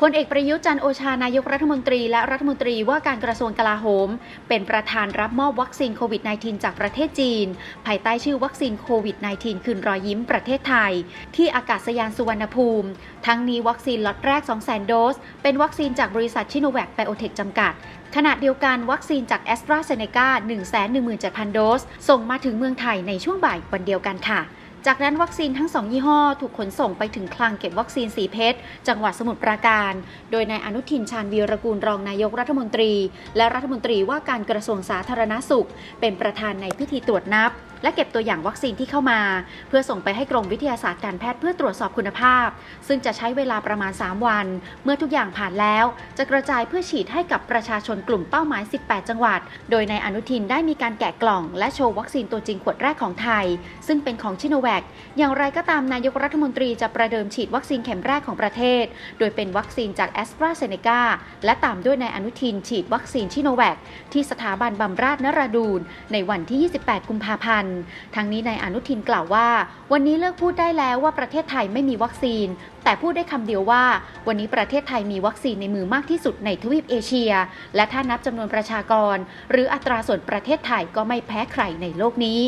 พลเอกประยุทธ์จันโอชานายกรัฐมนตรีและรัฐมนตรีว่าการกระทรวงกลาโหม เป็นประธานรับมอบวัคซีนโควิด -19 จากประเทศจีน ภายใต้ชื่อวัคซีนโควิด -19 คืนรอยยิ้มประเทศไทย ที่อากาศยานสุวรรณภูมิ ทั้งนี้วัคซีนล็อตแรก 200,000 โดส เป็นวัคซีนจากบริษัทชิโนแวคไบโอเทคจำกัดขณะเดียวกันวัคซีนจากแอสตราเซเนกา117,000 โดส ส่งมาถึงเมืองไทยในช่วงบ่ายวันเดียวกันค่ะ จากนั้นวัคซีนทั้ง2ยี่ห้อ ถูกขนส่งไปถึงคลังเก็บวัคซีนสีเพชร จังหวัดสมุทรปราการ โดยนายอนุทินชาญวีรกูลรองนายกรัฐมนตรี และรัฐมนตรีว่าการกระทรวงสาธารณสุข เป็นประธานในพิธีตรวจนับ และเก็บตัวอย่างวัคซีนที่เข้ามา เพื่อส่งไปให้กรมวิทยาศาสตร์การแพทย์เพื่อตรวจสอบคุณภาพ ซึ่งจะใช้เวลาประมาณ 3 วัน เมื่อทุกอย่างผ่านแล้ว จะกระจายเพื่อฉีดให้กับประชาชนกลุ่มเป้าหมาย 18 จังหวัด โดยนายอนุทินได้มีการแกะกล่อง และโชว์วัคซีนตัวจริงขวดแรกของไทย ซึ่งเป็นของชิโนแวคอย่างไรก็ตามนายกรัฐมนตรีจะประเดิมฉีดวัคซีนเข็มแรกของประเทศ โดยเป็นวัคซีนจากแอสตราเซเนกาและตามด้วยนายอนุทินฉีดวัคซีนชิโนแวคที่สถาบันบำราศนราดูนในวันที่ 28 กุมภาพันธ์ ทั้งนี้นายอนุทินกล่าวว่า วันนี้เลิกพูดได้แล้วว่าประเทศไทยไม่มีวัคซีน แต่พูดได้คำเดียวว่า วันนี้ประเทศไทยมีวัคซีนในมือมากที่สุดในทวีปเอเชีย และถ้านับจำนวนประชากร หรืออัตราส่วนประเทศไทยก็ไม่แพ้ใครในโลกนี้